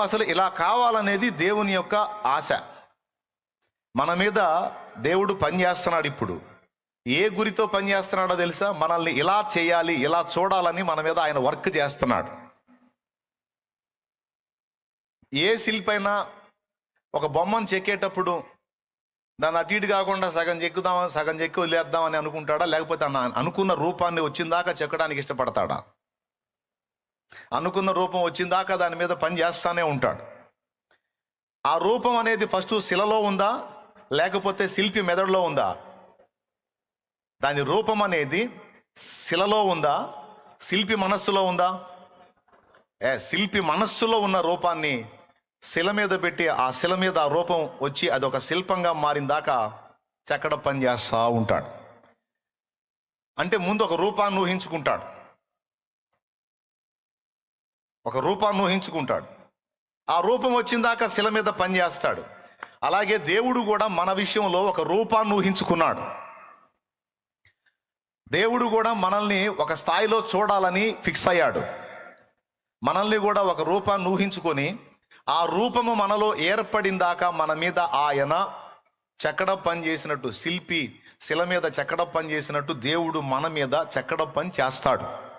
అసలు ఇలా కావాలనేది దేవుని యొక్క ఆశ. మన మీద దేవుడు పనిచేస్తున్నాడు ఇప్పుడు. ఏ గురితో పనిచేస్తున్నాడో తెలుసా? మనల్ని ఇలా చేయాలి ఇలా చూడాలని మన మీద ఆయన వర్క్ చేస్తున్నాడు. ఏ శిల్పైనా ఒక బొమ్మను చెక్కేటప్పుడు దాన్ని అటు ఇటు కాకుండా సగం చెక్కుదామని సగం చెక్కి వదిలేద్దామని అనుకుంటాడా? లేకపోతే అనుకున్న రూపాన్ని వచ్చిందాకా చెక్కడానికి ఇష్టపడతాడా? అనుకున్న రూపం వచ్చిందాక దాని మీద పని చేస్తానే ఉంటాడు. ఆ రూపం అనేది ఫస్ట్ శిలలో ఉందా? లేకపోతే శిల్పి మెదడులో ఉందా? దాని రూపం అనేది శిలలో ఉందా? శిల్పి మనస్సులో ఉందా? ఏ శిల్పి మనస్సులో ఉన్న రూపాన్ని శిల మీద పెట్టి ఆ శిల మీద ఆ రూపం వచ్చి అది ఒక శిల్పంగా మారిందాక చక్కడ పని చేస్తూ ఉంటాడు. అంటే ముందు ఒక రూపాన్ని ఊహించుకుంటాడు. ఒక రూపాన్ని ఊహించుకుంటాడు. ఆ రూపం వచ్చిందాక శిల మీద పని చేస్తాడు. అలాగే దేవుడు కూడా మన విషయంలో ఒక రూపాన్ని ఊహించుకున్నాడు. దేవుడు కూడా మనల్ని ఒక స్థాయిలో చూడాలని ఫిక్స్ అయ్యాడు. మనల్ని కూడా ఒక రూపాన్ని ఊహించుకొని ఆ రూపము మనలో ఏర్పడిందాక మన మీద ఆయన చెక్కడ పని చేసినట్టు శిల్పి శిల మీద చెక్కడ పని చేసినట్టు దేవుడు మన మీద చెక్కడ పని చేస్తాడు.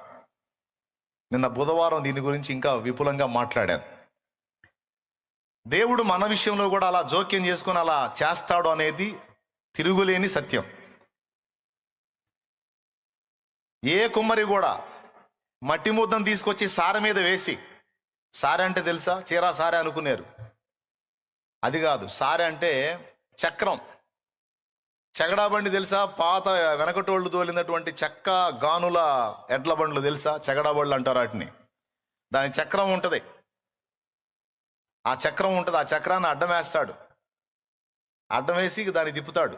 నిన్న బుధవారం దీని గురించి ఇంకా విపులంగా మాట్లాడాను. దేవుడు మన విషయంలో కూడా అలా జోక్యం చేసుకొని అలా చేస్తాడు అనేది తిరుగులేని సత్యం. ఏ కుమ్మరి కూడా మట్టి ముద్దను తీసుకొచ్చి సార మీద వేసి సారె అంటే తెలుసా? చీరా సారె అనుకున్నారు అది కాదు సారె అంటే చక్రం. చెగడా బండి తెలుసా? పాత వెనకటోళ్ళు తోలినటువంటి చెక్క గానుల ఎడ్ల బండ్లు తెలుసా? చెగడా బండ్లు అంటారు వాటిని. దాని చక్రం ఉంటుంది. ఆ చక్రం ఉంటుంది. ఆ చక్రాన్ని అడ్డం వేస్తాడు. అడ్డం వేసి దాన్ని తిప్పుతాడు.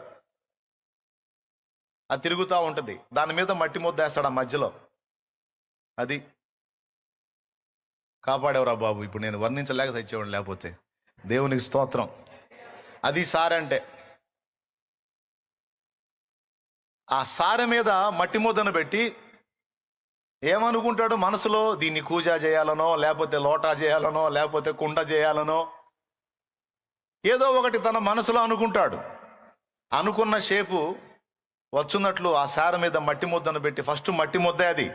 అది తిరుగుతూ ఉంటుంది. దాని మీద మట్టి ముద్ద వేస్తాడు ఆ మధ్యలో. అది. కాపాడేవరా బాబు? ఇప్పుడు నేను వర్ణించలేక చచ్చేవాడు లేకపోతే. దేవునికి స్తోత్రం. అది సారంటే. ఆ సారె మీద మట్టి ముద్దను పెట్టి ఏమనుకుంటాడు మనసులో? దీన్ని కూజ చేయాలనో లేకపోతే లోటా చేయాలనో లేకపోతే కుండ చేయాలనో? ఏదో ఒకటి తన మనసులో అనుకుంటాడు. అనుకున్న షేపు వచ్చున్నట్లు ఆ సార మీద మట్టి ముద్దను పెట్టి ఫస్ట్ మట్టి ముద్ద అది.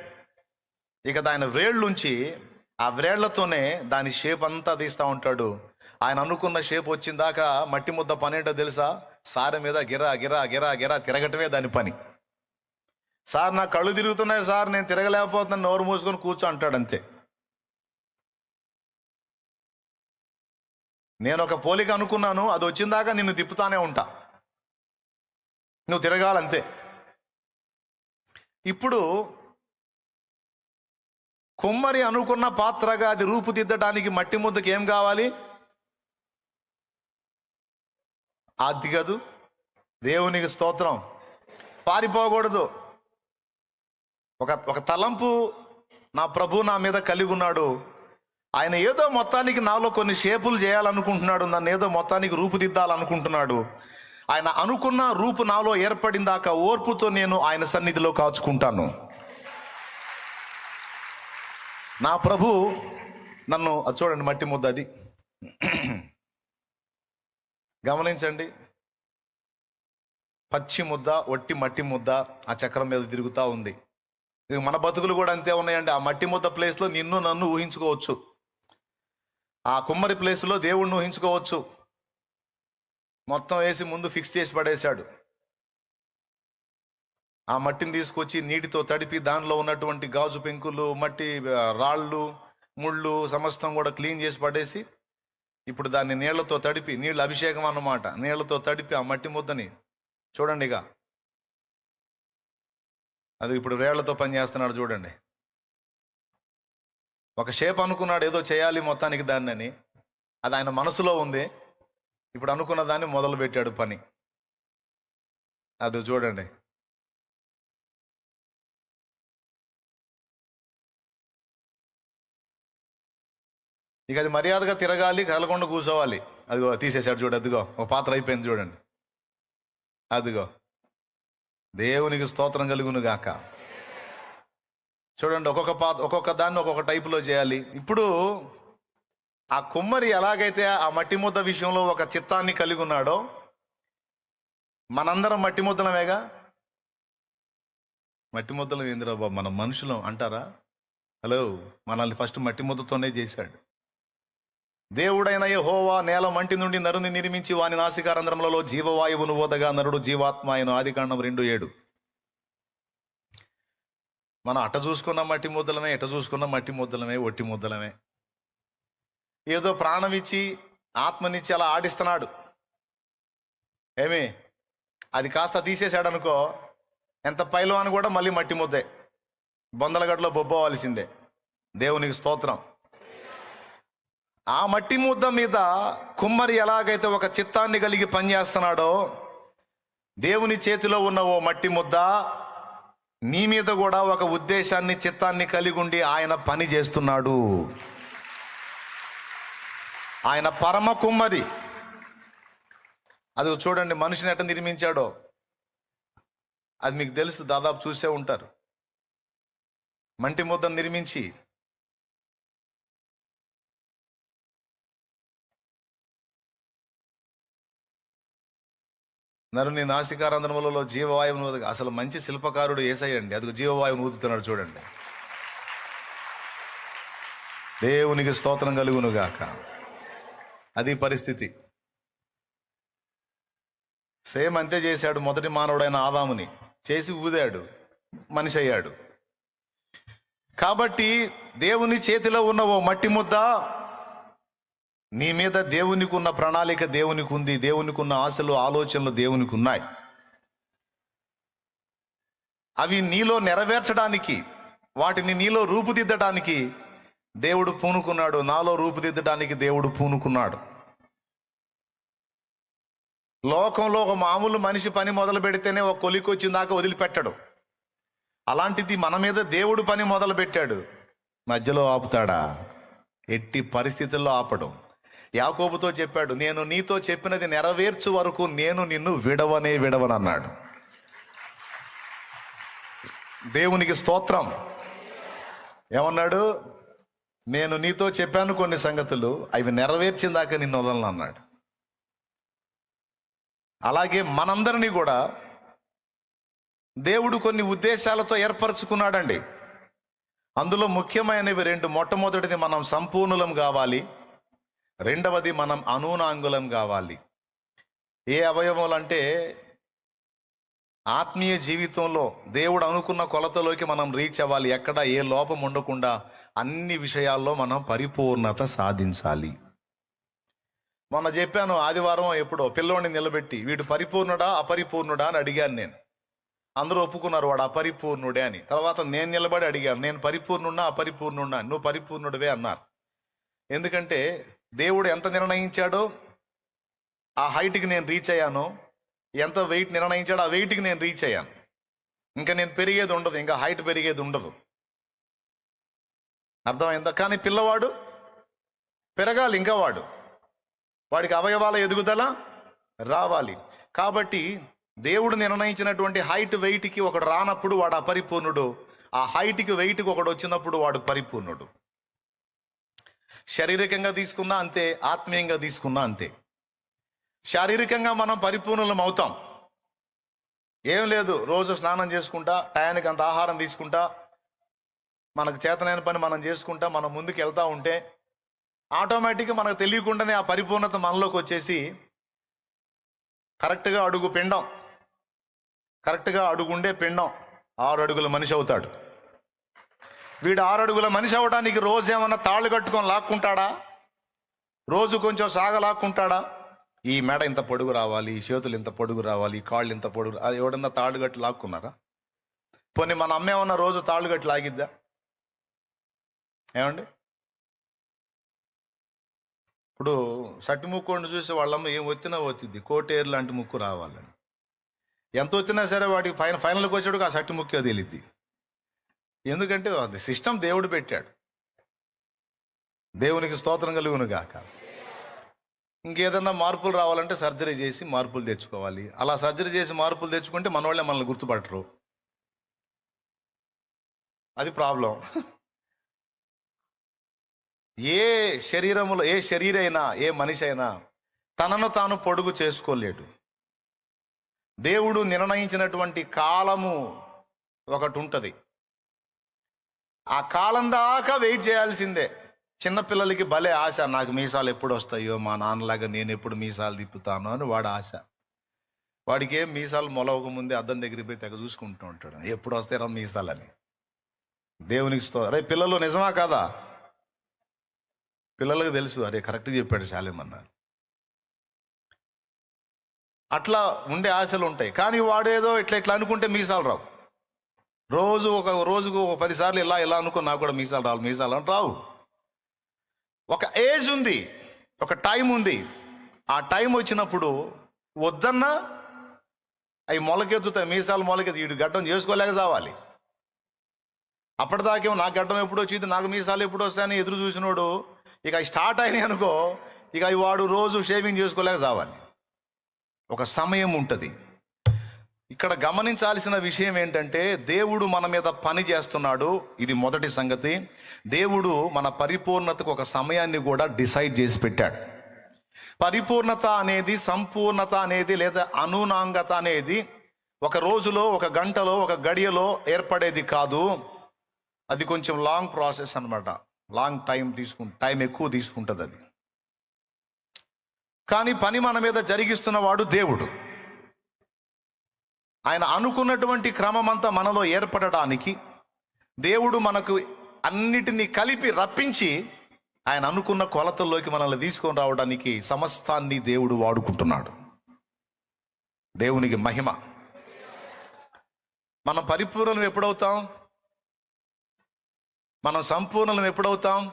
ఇక దాని వేళ్ళుంచి ఆ వ్రేళ్ళతోనే దాని షేప్ అంతా తీస్తూ ఉంటాడు. ఆయన అనుకున్న షేప్ వచ్చిందాక మట్టి ముద్ద పని ఏంటో తెలుసా? సార మీద గిరా గిరా గిరా గిరా తిరగటమే దాని పని. సార్ నా కళ్ళు తిరుగుతున్నాయి సార్ నేను తిరగలేకపోతున్నాను నోరు మూసుకొని కూర్చో అంటాడు అంతే నేను ఒక పోలిక అనుకున్నాను అది వచ్చిందాక నిన్ను తిప్పుతానే ఉంటా. నువ్వు తిరగాలంతే. ఇప్పుడు కుమ్మరి అనుకున్న పాత్రగా అది రూపుదిద్దడానికి మట్టి ముద్దకి ఏం కావాలి? అది కాదు. దేవునికి స్తోత్రం. పారిపోకూడదు. ఒక ఒక తలంపు నా ప్రభు నా మీద కలిగి ఉన్నాడు. ఆయన ఏదో మొత్తానికి నాలో కొన్ని షేపులు చేయాలనుకుంటున్నాడు. నన్ను ఏదో మొత్తానికి రూపుదిద్దాలనుకుంటున్నాడు. ఆయన అనుకున్న రూపు నాలో ఏర్పడిందాక ఓర్పుతో నేను ఆయన సన్నిధిలో కాచుకుంటాను. నా ప్రభు నన్ను అది చూడండి మట్టి ముద్ద అది. గమనించండి. పచ్చి ముద్ద ఒట్టి మట్టి ముద్ద ఆ చక్రం మీద తిరుగుతూ ఉంది. మన బతుకులు కూడా అంతే ఉన్నాయండి. ఆ మట్టి ముద్ద ప్లేస్లో నిన్ను నన్ను ఊహించుకోవచ్చు. ఆ కుమ్మరి ప్లేస్లో దేవుణ్ణి ఊహించుకోవచ్చు. మొత్తం వేసి ముందు ఫిక్స్ చేసి పడేశాడు. ఆ మట్టిని తీసుకొచ్చి నీటితో తడిపి దానిలో ఉన్నటువంటి గాజు పెంకులు మట్టి రాళ్ళు ముళ్ళు సమస్తం కూడా క్లీన్ చేసి పడేసి ఇప్పుడు దాన్ని నీళ్ళతో తడిపి నీళ్ళు అభిషేకం అన్నమాట. నీళ్ళతో తడిపి ఆ మట్టి ముద్దని చూడండి ఇక. అది ఇప్పుడు రేళ్ళతో పని చేస్తున్నాడు చూడండి. ఒక షేప్ అనుకున్నాడు ఏదో చేయాలి మొత్తానికి దాన్ని అని అది ఆయన మనసులో ఉంది. ఇప్పుడు అనుకున్న దాన్ని మొదలు పెట్టాడు పని. అది చూడండి. ఇక అది మర్యాదగా తిరగాలి కలగొండ కూర్చోవాలి. అదిగో తీసేశాడు చూడు అదిగో ఒక పాత్ర అయిపోయింది చూడండి. అదిగో దేవునికి స్తోత్రం కలుగును గాక. చూడండి ఒక్కొక్క పాత్ర ఒక్కొక్క దాన్ని ఒక్కొక్క టైపులో చేయాలి. ఇప్పుడు ఆ కుమ్మరి ఎలాగైతే ఆ మట్టి ముద్ద విషయంలో ఒక చిత్తాన్ని కలిగి ఉన్నాడో మనందరం మట్టి ముద్దలమేగా మట్టి ముద్దలం ఏందిరా బాబు మన మనుషులం అంటారా? హలో మనల్ని ఫస్ట్ మట్టి ముద్దతోనే చేశాడు. దేవుడైన యహోవా నేల మంటి నుండి నరుని నిర్మించి వాని నాసికారంధ్రములలో జీవవాయువును ఓదగా నరుడు జీవాత్మ ఆయన ఆదికాండం రెండు ఏడు. మనం అట చూసుకున్న మట్టి ముద్దలమే ఎట చూసుకున్న మట్టి ముద్దలమే ఒట్టి ముద్దలమే. ఏదో ప్రాణం ఇచ్చి ఆత్మనిచ్చి అలా ఆడిస్తున్నాడు. ఏమి? అది కాస్త తీసేశాడు అనుకో ఎంత పైలో అని కూడా మళ్ళీ మట్టి ముద్దే. బొందలగడ్డలో బొబ్బవలసిందే దేవునికి స్తోత్రం. ఆ మట్టి ముద్ద మీద కుమ్మరి ఎలాగైతే ఒక చిత్తాన్ని కలిగి పనిచేస్తున్నాడో దేవుని చేతిలో ఉన్న ఓ మట్టి ముద్ద నీ మీద కూడా ఒక ఉద్దేశాన్ని చిత్తాన్ని కలిగి ఉండి ఆయన పని చేస్తున్నాడు. ఆయన పరమ కుమ్మరి. అది చూడండి మనిషిని ఎట నిర్మించాడో. అది మీకు తెలుసు దాదాపు చూసే ఉంటారు. మంటి ముద్దను నిర్మించి నరుని నాసికారంధ్రములలో జీవవాయువును ఊదగా అసలు మంచి శిల్పకారుడు ఏసయ్యండి అది జీవవాయువును ఊదుతున్నాడు చూడండి. దేవునికి స్తోత్రం కలుగును గాక. అది పరిస్థితి. సేమ్ అంతే చేశాడు మొదటి మానవుడైన ఆదాముని. చేసి ఊదాడు. మనిషి అయ్యాడు. కాబట్టి దేవుని చేతిలో ఉన్న ఓ మట్టి ముద్ద నీ మీద దేవునికి ఉన్న ప్రణాళిక దేవునికి ఉంది దేవునికి ఉన్న ఆశలు ఆలోచనలు దేవునికి ఉన్నాయి అవి నీలో నెరవేర్చడానికి వాటిని నీలో రూపుదిద్దడానికి దేవుడు పూనుకున్నాడు. నాలో రూపుదిద్దడానికి దేవుడు పూనుకున్నాడు. లోకంలో ఒక మామూలు మనిషి పని మొదలు పెడితేనే ఒక కొలికొచ్చిన దాకా వదిలిపెట్టడు. అలాంటిది మన మీద దేవుడు పని మొదలు పెట్టాడు. మధ్యలో ఆపుతాడా? ఎట్టి పరిస్థితుల్లో ఆపడం. యాకోబుతో చెప్పాడు నేను నీతో చెప్పినది నెరవేర్చు వరకు నేను నిన్ను విడవనే విడవనన్నాడు. దేవునికి స్తోత్రం. ఏమన్నాడు? నేను నీతో చెప్పాను కొన్ని సంగతులు అవి నెరవేర్చిన దాకా నిన్ను వదలను అన్నాడు అలాగే మనందరినీ కూడా దేవుడు కొన్ని ఉద్దేశాలతో ఏర్పరచుకున్నాడండి. అందులో ముఖ్యమైనవి రెండు. మొట్టమొదటిది మనం సంపూర్ణులం కావాలి. రెండవది మనం అనూనాంగులం కావాలి. ఏ అవయవాలు అంటే ఆత్మీయ జీవితంలో దేవుడు అనుకున్న కొలతలోకి మనం రీచ్ అవ్వాలి. ఎక్కడ ఏ లోపం ఉండకుండా అన్ని విషయాల్లో మనం పరిపూర్ణత సాధించాలి. మొన్న చెప్పాను ఆదివారం ఎప్పుడో పిల్లోడిని నిలబెట్టి వీడు పరిపూర్ణుడా అపరిపూర్ణుడా? అని అడిగాను నేను. అందరూ ఒప్పుకున్నారు వాడు అపరిపూర్ణుడే అని. తర్వాత నేను నిలబడి అడిగాను నేను పరిపూర్ణున్నా అపరిపూర్ణున్నా? నువ్వు పరిపూర్ణుడివే అన్నారు. ఎందుకంటే దేవుడు ఎంత నిర్ణయించాడో ఆ హైట్కి నేను రీచ్ అయ్యాను. ఎంత వెయిట్ నిర్ణయించాడో ఆ వెయిట్కి నేను రీచ్ అయ్యాను. ఇంకా నేను పెరిగేది ఉండదు ఇంకా హైట్ పెరిగేది ఉండదు. అర్థమైందా? కానీ పిల్లవాడు పెరగాలి ఇంకా వాడు. వాడికి అవయవాల ఎదుగుదల రావాలి. కాబట్టి దేవుడు నిర్ణయించినటువంటి హైట్ వెయిట్కి ఒకడు రానప్పుడు వాడు అపరిపూర్ణుడు. ఆ హైట్కి వెయిట్కి ఒకడు వచ్చినప్పుడు వాడు పరిపూర్ణుడు. శారీరకంగా తీసుకున్నా అంతే ఆత్మీయంగా తీసుకున్నా అంతే. శారీరకంగా మనం పరిపూర్ణలం అవుతాం. ఏం లేదు రోజు స్నానం చేసుకుంటా టయానికి అంత ఆహారం తీసుకుంటా మనకు చేతనైన పని మనం చేసుకుంటా మనం ముందుకు వెళ్తూ ఉంటే ఆటోమేటిక్గా మనకు తెలియకుండానే ఆ పరిపూర్ణత మనలోకి వచ్చేసి కరెక్ట్గా అడుగు పిండం. కరెక్ట్గా అడుగుండే పిండం. ఆరు అడుగుల మనిషి అవుతాడు. వీడు ఆరు అడుగుల మనిషి అవడానికి రోజు ఏమన్నా తాళ్ళు కట్టుకొని లాక్కుంటాడా? రోజు కొంచెం సాగ లాక్కుంటాడా? ఈ మెడ ఇంత పొడుగు రావాలి ఈ చేతులు ఇంత పొడుగు రావాలి ఈ కాళ్ళు ఇంత పొడుగు అది ఎవడన్నా తాళ్ళు కట్టి లాక్కున్నారా? పోనీ మన అమ్మ ఏమన్నా రోజు తాళ్ళు కట్టి లాగిద్దా? ఏమండి? ఇప్పుడు సట్టి ముక్కోడిని చూసి వాళ్ళమ్మ ఏం వచ్చినా వచ్చింది కోటేరు లాంటి ముక్కు రావాలని. ఎంత వచ్చినా సరే వాడికి పైన ఫైనల్కి వచ్చాడు ఆ సట్టి ముక్కే తెలియద్ది ఎందుకంటే అది సిస్టమ్ దేవుడు పెట్టాడు. దేవునికి స్తోత్రం కలుగును గాక. ఇంకేదన్నా మార్పులు రావాలంటే సర్జరీ చేసి మార్పులు తెచ్చుకోవాలి. అలా సర్జరీ చేసి మార్పులు తెచ్చుకుంటే మన వాళ్ళే మనల్ని గుర్తుపట్టరు. అది ప్రాబ్లం. ఏ శరీరములో ఏ శరీరైనా ఏ మనిషి అయినా తనను తాను పొడుగు చేసుకోలేడు. దేవుడు నిర్ణయించినటువంటి కాలము ఒకటి ఉంటుంది ఆ కాలం దాకా వెయిట్ చేయాల్సిందే. చిన్నపిల్లలకి భలే ఆశ నాకు మీసాలు ఎప్పుడు వస్తాయో మా నాన్నలాగా నేను ఎప్పుడు మీసాలు తిప్పుతాను అని వాడు ఆశ. వాడికి ఏం మీసాలు మొలవక ముందే అద్దం దగ్గరికి పోయి తెగ చూసుకుంటూ ఉంటాడు. ఎప్పుడు వస్తాయో మీసాలని? దేవునికి స్తో అరే పిల్లలు నిజమా కాదా? పిల్లలకు తెలుసు. అరే కరెక్ట్ చెప్పాడు శాలేమన్నారు అట్లా ఉండే ఆశలు ఉంటాయి. కానీ వాడేదో ఇట్లా ఇట్లా అనుకుంటే మీసాలు రావు. రోజు ఒక రోజుకు ఒక పదిసార్లు ఇలా ఇలా అనుకో నాకు కూడా మీసాలు రావు మీసాలు అని రావు. ఒక ఏజ్ ఉంది ఒక టైం ఉంది. ఆ టైం వచ్చినప్పుడు వద్దన్నా అవి మొలకెత్తుతాయి మీసాలు మొలకెత్తు వీడు గడ్డం చేసుకోలేక చావాలి అప్పటిదాకేమో నాకు గడ్డం ఎప్పుడు వచ్చింది నాకు మీసాలు ఎప్పుడు వస్తాయని ఎదురు చూసినోడు ఇక అవి స్టార్ట్ అయినాయి అనుకో ఇక అవి వాడు రోజు షేవింగ్ చేసుకోలేక చావాలి ఒక సమయం ఉంటుంది. ఇక్కడ గమనించాల్సిన విషయం ఏంటంటే దేవుడు మన మీద పని చేస్తున్నాడు. ఇది మొదటి సంగతి. దేవుడు మన పరిపూర్ణతకు ఒక సమయాన్ని కూడా డిసైడ్ చేసి పెట్టాడు. పరిపూర్ణత అనేది సంపూర్ణత అనేది లేదా అనునాంగత అనేది ఒక రోజులో ఒక గంటలో ఒక గడియలో ఏర్పడేది కాదు. అది కొంచెం లాంగ్ ప్రాసెస్ అన్నమాట. లాంగ్ టైం తీసుకు టైం ఎక్కువ తీసుకుంటుంది అది. కానీ పని మన మీద జరిగిస్తున్నవాడు దేవుడు. ఆయన అనుకున్నటువంటి క్రమం అంతా మనలో ఏర్పడడానికి దేవుడు మనకు అన్నిటినీ కలిపి రప్పించి ఆయన అనుకున్న కొలతల్లోకి మనల్ని తీసుకొని రావడానికి సమస్తాన్ని దేవుడు వాడుకుంటున్నాడు. దేవునికి మహిమ. మనం పరిపూర్ణం ఎప్పుడవుతాం? మనం సంపూర్ణం ఎప్పుడవుతాం?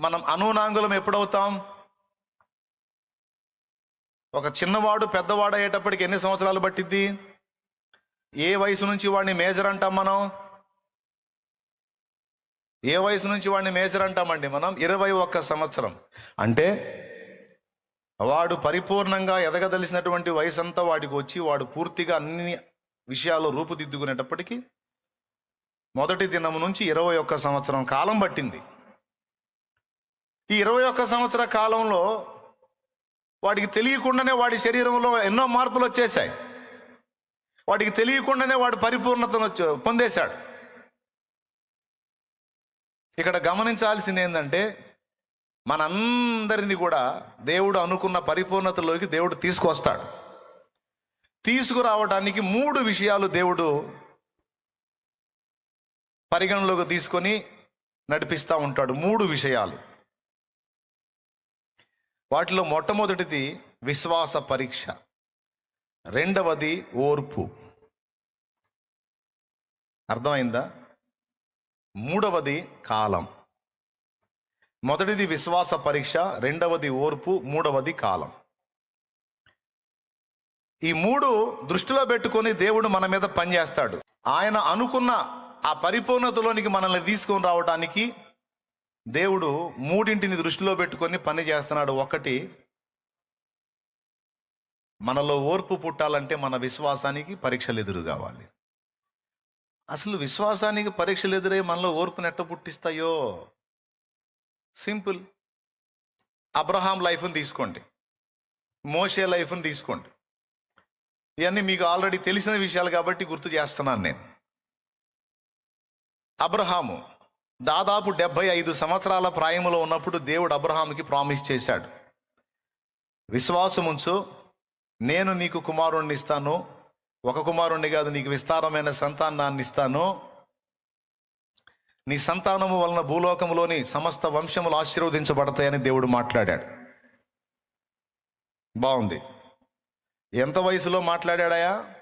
మనం అనూనాంగులం ఎప్పుడవుతాం? ఒక చిన్నవాడు పెద్దవాడు అయ్యేటప్పటికి ఎన్ని సంవత్సరాలు పట్టిద్ది? ఏ వయసు నుంచి వాడిని మేజర్ అంటాం మనం? ఏ వయసు నుంచి వాడిని మేజర్ అంటామండి మనం? ఇరవై ఒక్క సంవత్సరం. అంటే వాడు పరిపూర్ణంగా ఎదగదలిసినటువంటి వయసు అంతా వాడికి వచ్చి వాడు పూర్తిగా అన్ని విషయాలు రూపుదిద్దుకునేటప్పటికీ మొదటి దినము నుంచి ఇరవై ఒక్క సంవత్సరం కాలం పట్టింది. ఈ ఇరవై ఒక్క సంవత్సర కాలంలో వాడికి తెలియకుండానే వాడి శరీరంలో ఎన్నో మార్పులు వచ్చేసాయి వాడికి తెలియకుండానే వాడు పరిపూర్ణతను పొందేశాడు. ఇక్కడ గమనించాల్సింది ఏంటంటే మనందరినీ కూడా దేవుడు అనుకున్న పరిపూర్ణతలోకి దేవుడు తీసుకొస్తాడు. తీసుకురావడానికి మూడు విషయాలు దేవుడు పరిగణలోకి తీసుకొని నడిపిస్తూ ఉంటాడు. మూడు విషయాలు. వాటిలో మొట్టమొదటిది విశ్వాస పరీక్ష. రెండవది ఓర్పు. అర్థమైందా? మూడవది కాలం. మొదటిది విశ్వాస పరీక్ష రెండవది ఓర్పు మూడవది కాలం. ఈ మూడు దృష్టిలో పెట్టుకొని దేవుడు మన మీద పనిచేస్తాడు ఆయన అనుకున్న ఆ పరిపూర్ణతలోనికి మనల్ని తీసుకొని రావడానికి దేవుడు మూడింటిని దృష్టిలో పెట్టుకొని పని చేస్తున్నాడు. ఒకటి మనలో ఓర్పు పుట్టాలంటే మన విశ్వాసానికి పరీక్షలు ఎదురు కావాలి. అసలు విశ్వాసానికి పరీక్షలు ఎదురై మనలో ఓర్పును ఎట్ట పుట్టిస్తాయో? సింపుల్. అబ్రహాం లైఫ్ని తీసుకోండి. మోషే లైఫ్ని తీసుకోండి. ఇవన్నీ మీకు ఆల్రెడీ తెలిసిన విషయాలు కాబట్టి గుర్తు చేస్తున్నాను నేను. అబ్రహాము దాదాపు డెబ్బై ఐదు సంవత్సరాల ప్రాయములో ఉన్నప్పుడు దేవుడు అబ్రహాముకి ప్రామిస్ చేశాడు. విశ్వాసముంచు నేను నీకు కుమారుణ్ణి ఇస్తాను ఒక కుమారుణ్ణి కాదు నీకు విస్తారమైన సంతానాన్ని ఇస్తాను. నీ సంతానము వలన భూలోకములోని సమస్త వంశములు ఆశీర్వదించబడతాయని దేవుడు మాట్లాడాడు. బాగుంది. ఎంత వయసులో మాట్లాడాడాయా?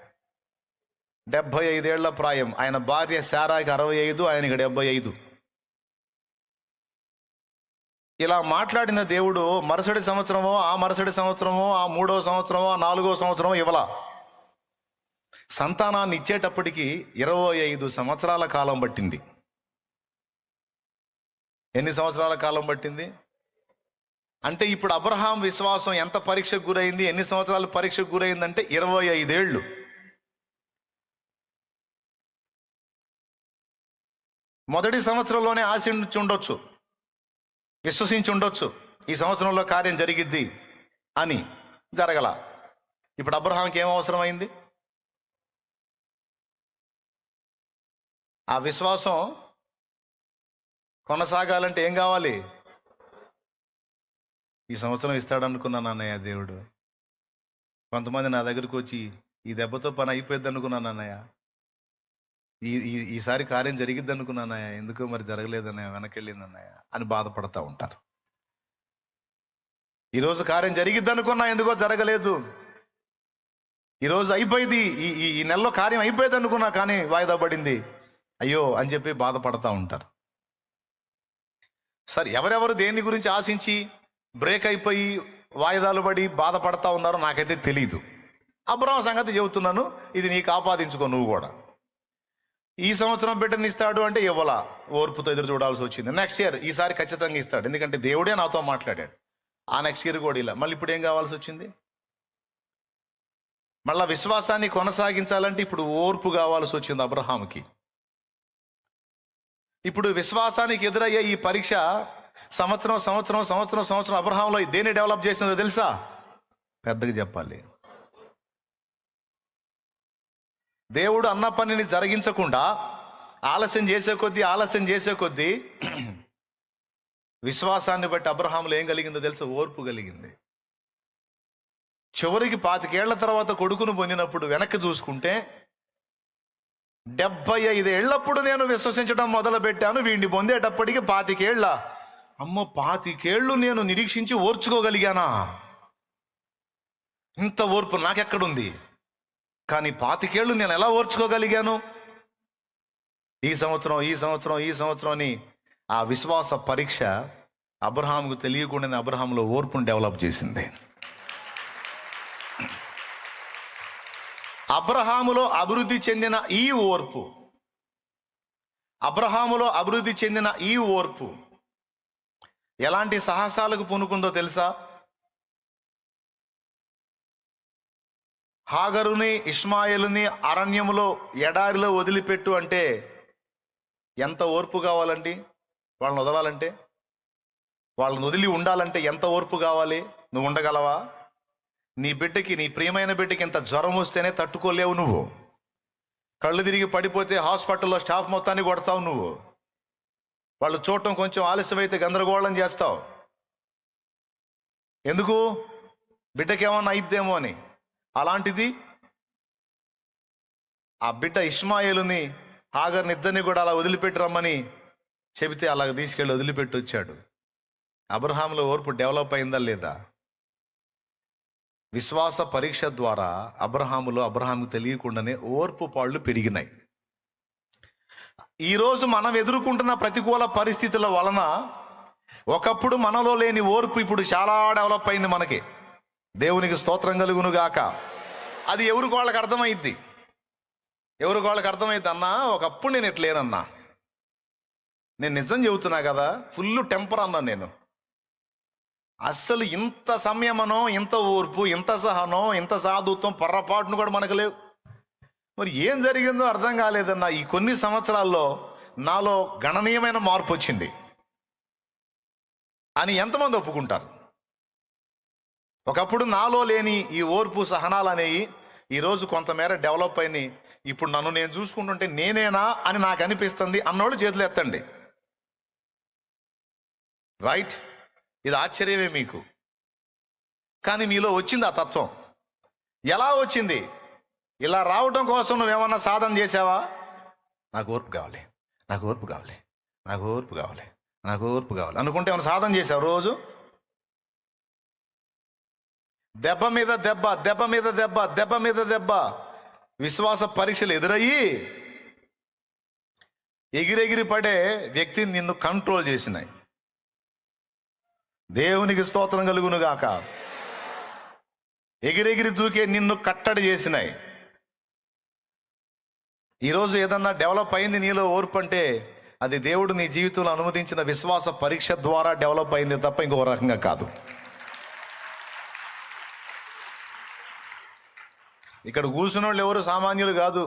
డెబ్బై ఐదేళ్ళ ప్రాయం. ఆయన భార్య శారాకి అరవై ఐదు ఆయనకి డెబ్బై ఐదు. ఇలా మాట్లాడిన దేవుడు మరుసటి సంవత్సరమో ఆ మరుసటి సంవత్సరమో ఆ మూడో సంవత్సరమో ఆ నాలుగో సంవత్సరమో ఇవ్వలా. సంతానాన్ని ఇచ్చేటప్పటికి ఇరవై ఐదు సంవత్సరాల కాలం పట్టింది. ఎన్ని సంవత్సరాల కాలం పట్టింది? అంటే ఇప్పుడు అబ్రహాం విశ్వాసం ఎంత పరీక్షకు గురైంది? ఎన్ని సంవత్సరాలు పరీక్షకు గురైందంటే ఇరవై ఐదేళ్ళు. మొదటి సంవత్సరంలోనే ఆశ ఉండొచ్చు విశ్వసించి ఉండొచ్చు ఈ సంవత్సరంలో కార్యం జరిగిద్ది అని జరగల. ఇప్పుడు అబ్రహాంకి ఏం అవసరమైంది? ఆ విశ్వాసం కొనసాగాలంటే ఏం కావాలి? ఈ సంవత్సరం ఇస్తాడు అనుకున్నాను అన్నయ్య దేవుడు. కొంతమంది నా దగ్గరకు వచ్చి ఈ దెబ్బతో పని అయిపోయింది అనుకున్నాను అన్నయ్య ఈ ఈసారి కార్యం జరిగిద్ది అనుకున్నానయ్య ఎందుకు మరి జరగలేదన్నయ్య వెనకెళ్ళిందన్నయ్య అని బాధపడతా ఉంటారు. ఈరోజు కార్యం జరిగిద్ది అనుకున్నా ఎందుకో జరగలేదు. ఈరోజు అయిపోయింది. ఈ ఈ- నెలలో కార్యం అయిపోయింది అనుకున్నా కానీ వాయిదా పడింది. అయ్యో అని చెప్పి బాధపడతా ఉంటారు. సరే ఎవరెవరు దేని గురించి ఆశించి బ్రేక్ అయిపోయి వాయిదాలు పడి బాధపడతా ఉన్నారో నాకైతే తెలియదు అబ్రహం సంగతి చెబుతున్నాను. ఇది నీకు ఆపాదించుకో నువ్వు కూడా. ఈ సంవత్సరం బిడ్డని ఇస్తాడు అంటే ఇవ్వలా. ఓర్పుతో ఎదురు చూడాల్సి వచ్చింది. నెక్స్ట్ ఇయర్ ఈసారి ఖచ్చితంగా ఇస్తాడు. ఎందుకంటే దేవుడే నాతో మాట్లాడాడు. ఆ నెక్స్ట్ ఇయర్ కూడా ఇలా. మళ్ళీ ఇప్పుడు ఏం కావాల్సి వచ్చింది? మళ్ళా విశ్వాసాన్ని కొనసాగించాలంటే ఇప్పుడు ఓర్పు కావాల్సి వచ్చింది అబ్రహాంకి ఇప్పుడు విశ్వాసానికి ఎదురయ్యే ఈ పరీక్ష సంవత్సరం సంవత్సరం సంవత్సరం సంవత్సరం అబ్రహాంలో దేన్ని డెవలప్ చేసిందో తెలుసా? పెద్దగా చెప్పాలి. దేవుడు అన్న పనిని జరిగించకుండా ఆలస్యం చేసే కొద్దీ ఆలస్యం చేసే కొద్దీ విశ్వాసాన్ని బట్టి అబ్రహాములు ఏం కలిగిందో తెలుసు? ఓర్పు కలిగింది. చివరికి పాతికేళ్ళ తర్వాత కొడుకును పొందినప్పుడు వెనక్కి చూసుకుంటే డెబ్బై ఐదేళ్ళప్పుడు నేను విశ్వసించడం మొదలు పెట్టాను వీడిని పొందేటప్పటికి పాతికేళ్ళ. అమ్మ పాతికేళ్ళు నేను నిరీక్షించి ఓర్చుకోగలిగానా? ఇంత ఓర్పు నాకెక్కడుంది? కానీ పాతికేళ్ళు నేను ఎలా ఓర్చుకోగలిగాను? ఈ సంవత్సరం ఈ సంవత్సరం ఈ సంవత్సరం అని ఆ విశ్వాస పరీక్ష అబ్రహాంకు తెలియకుండానే అబ్రహాంలో ఓర్పును డెవలప్ చేసింది. అబ్రహాములో అభివృద్ధి చెందిన ఈ ఓర్పు అబ్రహాములో అభివృద్ధి చెందిన ఈ ఓర్పు ఎలాంటి సాహసాలకు పూనుకుందో తెలుసా? హాగరుని ఇస్మాయిల్ని అరణ్యములో ఎడారిలో వదిలిపెట్టు అంటే ఎంత ఓర్పు కావాలండి? వాళ్ళని వదలాలంటే? వాళ్ళని వదిలి ఉండాలంటే ఎంత ఓర్పు కావాలి? నువ్వు ఉండగలవా? నీ బిడ్డకి నీ ప్రియమైన బిడ్డకి ఇంత జ్వరం వస్తేనే తట్టుకోలేవు నువ్వు. కళ్ళు తిరిగి పడిపోతే హాస్పిటల్లో స్టాఫ్ మొత్తాన్ని కొడతావు నువ్వు. వాళ్ళు చూడటం కొంచెం ఆలస్యమైతే గందరగోళం చేస్తావు. ఎందుకు? బిడ్డకేమన్నా అయిద్దేమో అని. అలాంటిది ఆ బిడ్డ ఇస్మాయిలుని హాగర్ని ఇద్దరిని కూడా అలా వదిలిపెట్టి రమ్మని చెబితే అలాగ తీసుకెళ్ళి వదిలిపెట్టి వచ్చాడు. అబ్రహాంలో ఓర్పు డెవలప్ అయిందా లేదా? విశ్వాస పరీక్ష ద్వారా అబ్రహాములో అబ్రహాంకు తెలియకుండానే ఓర్పు పాళ్ళు పెరిగినాయి. ఈరోజు మనం ఎదుర్కొంటున్న ప్రతికూల పరిస్థితుల వలన ఒకప్పుడు మనలో లేని ఓర్పు ఇప్పుడు చాలా డెవలప్ అయింది మనకి. దేవునికి స్తోత్రం కలుగును గాక. అది ఎవరికి వాళ్ళకి అర్థమైద్ది? ఎవరికి వాళ్ళకి అర్థమైద్ది అన్నా? ఒకప్పుడు నేను ఎట్లేనన్నా నేను నిజం చెబుతున్నా కదా ఫుల్ టెంపర్ అన్నా నేను. అస్సలు ఇంత సంయమనం ఇంత ఓర్పు ఇంత సహనం ఇంత సాధుత్వం పొర్రపాటును కూడా మనకు లేవు. మరి ఏం జరిగిందో అర్థం కాలేదన్న ఈ కొన్ని సంవత్సరాల్లో నాలో గణనీయమైన మార్పు వచ్చింది. అని ఎంతమంది ఒప్పుకుంటారు? ఒకప్పుడు నాలో లేని ఈ ఓర్పు సహనాలు అనేవి ఈరోజు కొంతమేర డెవలప్ అయినాయి ఇప్పుడు నన్ను నేను చూసుకుంటుంటే నేనేనా అని నాకు అనిపిస్తుంది అన్నోళ్ళు చేతులు ఎత్తండి. రైట్ ఇది ఆశ్చర్యమే మీకు. కానీ మీలో వచ్చింది ఆ తత్వం. ఎలా వచ్చింది? ఇలా రావడం కోసం నువ్వేమన్నా సాధన చేసావా నాకు ఓర్పు కావాలి. నాకు ఓర్పు కావాలి. నాకు ఓర్పు కావాలి. నాకు ఓర్పు కావాలి. అనుకుంటే ఏమైనా సాధన చేసావు రోజు? దెబ్బ మీద దెబ్బ దెబ్బ మీద దెబ్బ దెబ్బ మీద దెబ్బ. విశ్వాస పరీక్షలు ఎదురయ్యి ఎగిరెగిరి పడే వ్యక్తిని నిన్ను కంట్రోల్ చేసినాయి. దేవునికి స్తోత్రం కలుగును గాక ఎగిరెగిరి దూకే నిన్ను కట్టడి చేసినాయి. ఈరోజు ఏదన్నా డెవలప్ అయింది నీలో ఓర్పు అంటే అది దేవుడు నీ జీవితంలో అనుమతించిన విశ్వాస పరీక్ష ద్వారా డెవలప్ అయింది తప్ప ఇంకో రకంగా కాదు. ఇక్కడ కూర్చున్న వాళ్ళు ఎవరు సామాన్యులు కాదు.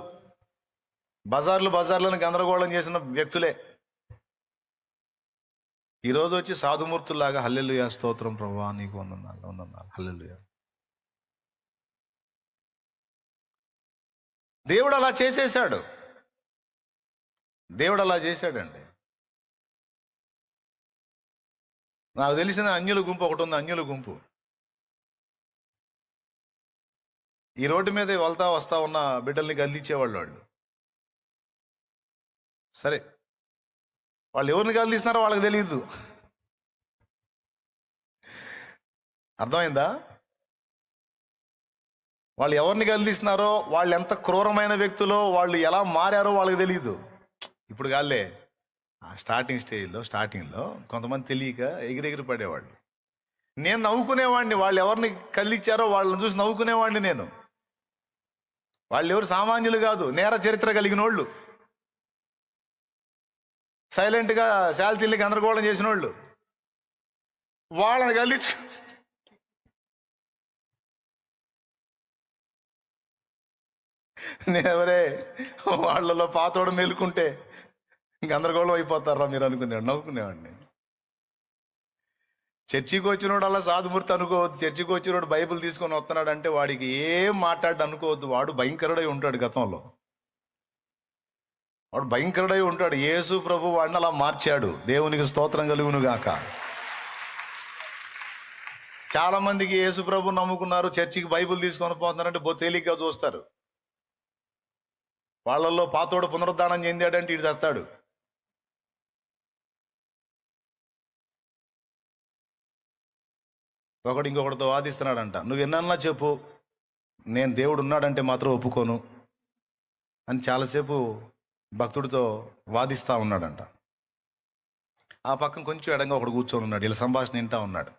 బజార్లు బజార్లను గందరగోళం చేసిన వ్యక్తులే. ఈరోజు వచ్చి సాధుమూర్తుల్లాగా హల్లెలుయా స్తోత్రం ప్రభా నీకు వందనాలు వందనాలు. హల్లెలుయా. దేవుడు అలా చేసేసాడు దేవుడు అలా చేశాడండి. నాకు తెలిసిన అన్యుల గుంపు ఒకటి ఉంది అన్యుల గుంపు. ఈ రోడ్డు మీద వెళ్తా వస్తా ఉన్న బిడ్డల్ని గల్లించేవాళ్ళు వాళ్ళు. సరే. వాళ్ళు ఎవరిని గల్లిస్తున్నారో వాళ్ళకి తెలియదు అర్థమైందా? వాళ్ళు ఎవరిని గల్లిస్తున్నారో వాళ్ళు ఎంత క్రూరమైన వ్యక్తులో వాళ్ళు ఎలా మారారో వాళ్ళకి తెలియదు ఇప్పుడు కాలే ఆ స్టార్టింగ్ స్టేజ్లో స్టార్టింగ్లో కొంతమంది తెలియక ఎగిరెగిరి పడేవాళ్ళు. నేను నవ్వుకునేవాడిని. వాళ్ళు ఎవరిని కల్లిచ్చారో వాళ్ళని చూసి నవ్వుకునేవాడిని నేను. వాళ్ళు ఎవరు సామాన్యులు కాదు నేర చరిత్ర కలిగిన వాళ్ళు సైలెంట్గా శాల్తీల్ని గందరగోళం చేసిన వాళ్ళు వాళ్ళని కలిచ్చు నేవరే వాళ్ళలో పాతోడు మేలుకుంటే గందరగోళం అయిపోతారా మీరు అనుకునేవాడు నవ్వుకునేవాడిని చర్చికి వచ్చినోడు అలా సాధుమూర్తి అనుకోవద్దు చర్చికి వచ్చినోడు బైబిల్ తీసుకొని వస్తున్నాడు అంటే వాడికి ఏం మాట్లాడు అనుకోవద్దు. వాడు భయంకరుడై ఉంటాడు గతంలో. వాడు భయంకరుడై ఉంటాడు. యేసు ప్రభు వాడిని అలా మార్చాడు. దేవునికి స్తోత్రం కలుగును గాక. చాలా మందికి యేసు ప్రభు నమ్ముకున్నారు చర్చికి బైబిల్ తీసుకొని పోతున్నారంటే బో తేలిగ్గా చూస్తారు. వాళ్ళల్లో పాతోడు పునరుద్ధానం చెందాడంటే ఇటు చేస్తాడు. ఒకడు ఇంకొకటితో వాదిస్తున్నాడంట. నువ్వు ఎన్నన్నా చెప్పు. నేను దేవుడు ఉన్నాడంటే మాత్రం ఒప్పుకోను. అని చాలాసేపు భక్తుడితో వాదిస్తా ఉన్నాడంట. ఆ పక్కన కొంచెం ఎడంగా ఒకడు కూర్చొని ఉన్నాడు. వీళ్ళ సంభాషణ వింటా ఉన్నాడు.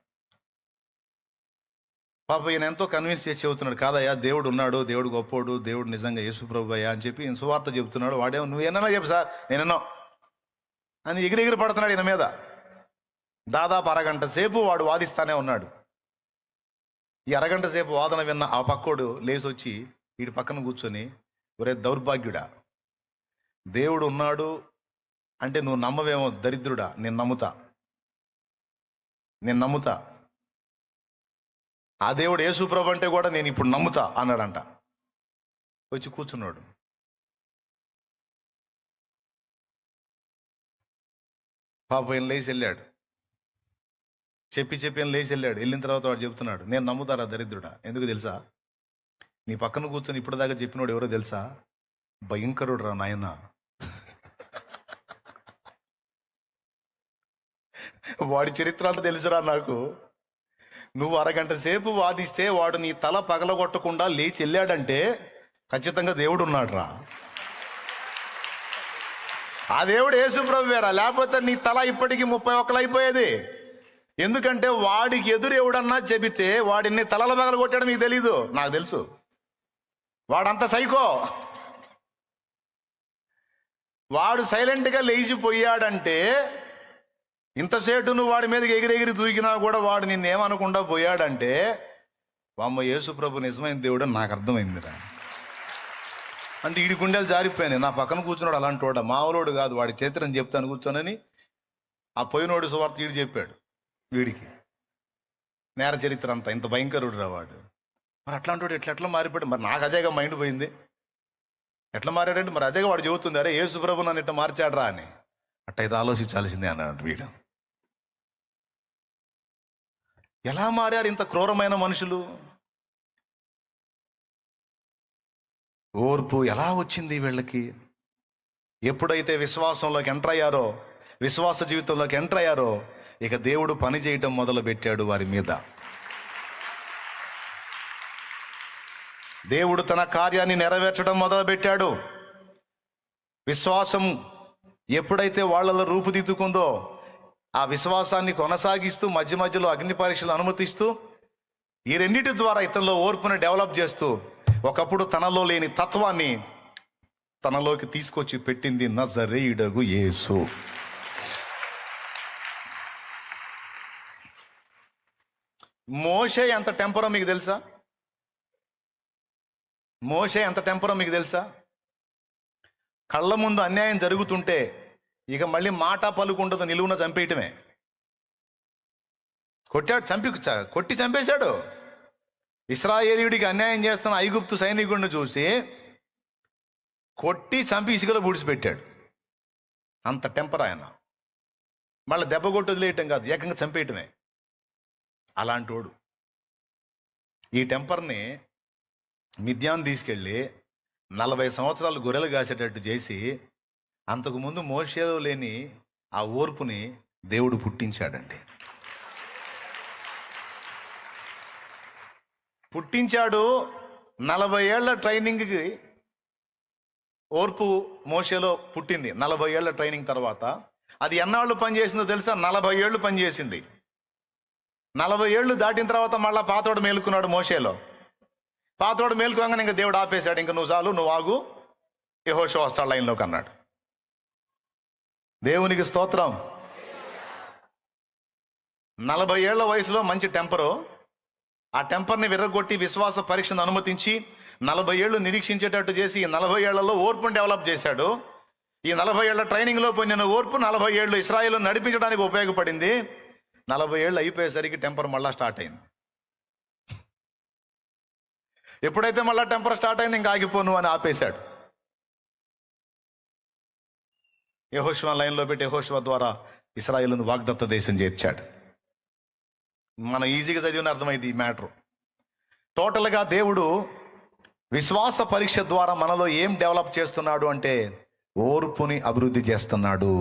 పాప ఈయన ఎంతో కన్విన్స్ చేసి చెబుతున్నాడు. కాదయ్యా దేవుడు ఉన్నాడు. దేవుడు గొప్పోడు. దేవుడు నిజంగా యేసు ప్రభు అయ్యా అని చెప్పి ఈయన సువార్త చెబుతున్నాడు. వాడేమో నువ్వు ఎన్నో చెప్పు సార్. నేనెన్నో. అని ఎగిరి ఎగిరి పడుతున్నాడు ఈయన మీద. దాదాపు అరగంట సేపు వాడు వాదిస్తానే ఉన్నాడు. ఈ అరగంట సేపు వాదన విన్న ఆ పక్కోడు లేచి వచ్చి వీడి పక్కన కూర్చొని ఒరే దౌర్భాగ్యుడా దేవుడు ఉన్నాడు అంటే నువ్వు నమ్మవేమో దరిద్రుడా నేను నమ్ముతా. నేను నమ్ముతా. ఆ దేవుడు యేసుప్రభు అంటే కూడా నేను ఇప్పుడు నమ్ముతా అన్నాడంట. వచ్చి కూర్చున్నాడు. పాప ఈయన లేచి వెళ్ళాడు. చెప్పి చెప్పి అని లేచి వెళ్ళాడు. వెళ్ళిన తర్వాత వాడు చెప్తున్నాడు నేను నమ్ముతారా దరిద్రుడా? ఎందుకు తెలుసా? నీ పక్కన కూర్చొని ఇప్పటిదాకా చెప్పినోడు ఎవరో తెలుసా? భయంకరుడు రా నాయన. వాడి చరిత్ర అంతా తెలుసురా నాకు. నువ్వు అరగంట సేపు వాదిస్తే వాడు నీ తల పగలగొట్టకుండా లేచి వెళ్ళాడంటే ఖచ్చితంగా దేవుడు ఉన్నాడు రా ఆ దేవుడు యేసుప్రభు వేరా లేకపోతే నీ తల ఇప్పటికి ముప్పై ఒక్కలు అయిపోయేది ఎందుకంటే వాడికి ఎదురు ఎవడన్నా చెబితే వాడిని తలల పగల కొట్టాడు మీకు తెలీదు. నాకు తెలుసు. వాడంత సైకో. వాడు సైలెంట్గా లేచిపోయాడంటే ఇంతసేటు నువ్వు వాడి మీదకి ఎగిరెగిరి దూకినా కూడా వాడు నిన్నేమనకుండా పోయాడంటే వామ్మ యేసు ప్రభు నిజమైన దేవుడు నాకు అర్థమైందిరా. అంటే ఈడి గుండెలు జారిపోయాను నా పక్కన కూర్చున్నాడు అలాంటి వాడు. మామూలోడు కాదు వాడి చరిత్రని చెప్తాను కూర్చోనని ఆ పోయినోడు సువార్త ఈడు చెప్పాడు. వీడికి. నేర చరిత్ర అంతా ఇంత భయంకరుడు రా వాడు. మరి అట్లాంటి వాడు ఎట్లా ఎట్లా మారిపోయాడు? మరి నాకు అదేగా మైండ్ పోయింది. ఎట్లా మారాడంటే మరి అదేగా వాడు చెబుతుంది అరే యేసు ప్రభు నన్ను ఇట్లా మార్చాడరా అని. అట్టయితే ఆలోచించాల్సిందే అన్నాడు వీడు. ఎలా మారారు ఇంత క్రూరమైన మనుషులు? ఓర్పు ఎలా వచ్చింది వీళ్ళకి? ఎప్పుడైతే విశ్వాసంలోకి ఎంటర్ అయ్యారో విశ్వాస జీవితంలోకి ఎంటర్ అయ్యారో ఇక దేవుడు పని చేయటం మొదలు పెట్టాడు వారి మీద. దేవుడు తన కార్యాన్ని నెరవేర్చడం మొదలుపెట్టాడు. విశ్వాసం ఎప్పుడైతే వాళ్ళలో రూపుదిద్దుకుందో ఆ విశ్వాసాన్ని కొనసాగిస్తూ మధ్య మధ్యలో అగ్ని పరీక్షలు అనుమతిస్తూ ఈ రెండింటి ద్వారా ఇతనిలో ఓర్పును డెవలప్ చేస్తూ ఒకప్పుడు తనలో లేని తత్వాన్ని తనలోకి తీసుకొచ్చి పెట్టింది నజరేయుడగు యేసు. మోషే ఎంత టెంపరో మీకు తెలుసా? మోషే ఎంత టెంపరో మీకు తెలుసా? కళ్ళ ముందు అన్యాయం జరుగుతుంటే ఇక మళ్ళీ మాట పలుకుండదు నిలువున చంపేయటమే. కొట్టాడు చంపి కొట్టి చంపేశాడు. ఇస్రాయేలీయుడికి అన్యాయం చేస్తున్న ఐగుప్తు సైనికుడిని చూసి కొట్టి చంపి ఇసుకలో పూడ్చిపెట్టాడు అంత టెంపర్ ఆయన. మళ్ళీ దెబ్బ కొట్టి వదిలేయటం కాదు ఏకంగా చంపేయటమే. అలాంటోడు. ఈ టెంపర్ని మిద్యాన్ని తీసుకెళ్ళి నలభై సంవత్సరాలు గొర్రెలు కాసేటట్టు చేసి అంతకుముందు మోసేదో లేని ఆ ఓర్పుని దేవుడు పుట్టించాడండి. పుట్టించాడు నలభై ఏళ్ళ ట్రైనింగ్కి ఓర్పు మోసేలో పుట్టింది. నలభై ఏళ్ళ ట్రైనింగ్ తర్వాత. అది ఎన్నాళ్ళు పనిచేసిందో తెలుసా? నలభై ఏళ్ళు పనిచేసింది. నలభై ఏళ్ళు దాటిన తర్వాత మళ్ళీ పాతోడు మేలుకున్నాడు మోషేలో. పాతోడు మేలుకోగానే ఇంకా దేవుడు ఆపేశాడు. ఇంకా నువ్వు చాలు నువ్వు ఆగు. యహోషో వస్తాడు లైన్లోకి అన్నాడు. దేవునికి స్తోత్రం. నలభై ఏళ్ళ వయసులో మంచి టెంపరు. ఆ టెంపర్ని విర్రగొట్టి విశ్వాస పరీక్షను అనుమతించి నలభై ఏళ్ళు నిరీక్షించేటట్టు చేసి ఈ నలభై ఏళ్ళలో ఓర్పును డెవలప్ చేశాడు. ఈ నలభై ఏళ్ళ ట్రైనింగ్లో పొందిన ఓర్పు నలభై ఏళ్ళు ఇస్రాయిల్ నడిపించడానికి ఉపయోగపడింది. నలభై ఏళ్ళు అయిపోయేసరికి టెంపర్ మళ్ళా స్టార్ట్ అయింది. ఎప్పుడైతే మళ్ళా టెంపర్ స్టార్ట్ అయింది ఇంకా ఆగిపోను అని ఆపేశాడు. యహోష్వా లైన్లో పెట్టి యహోష్వా ద్వారా ఇస్రాయిల్ను వాగ్దత్త దేశం చేర్చాడు. మనం ఈజీగా చదివిన అర్థమైంది ఈ మ్యాటర్. టోటల్గా దేవుడు విశ్వాస పరీక్ష ద్వారా మనలో ఏం డెవలప్ చేస్తున్నాడు అంటే ఓర్పుని అభివృద్ధి చేస్తున్నాడు.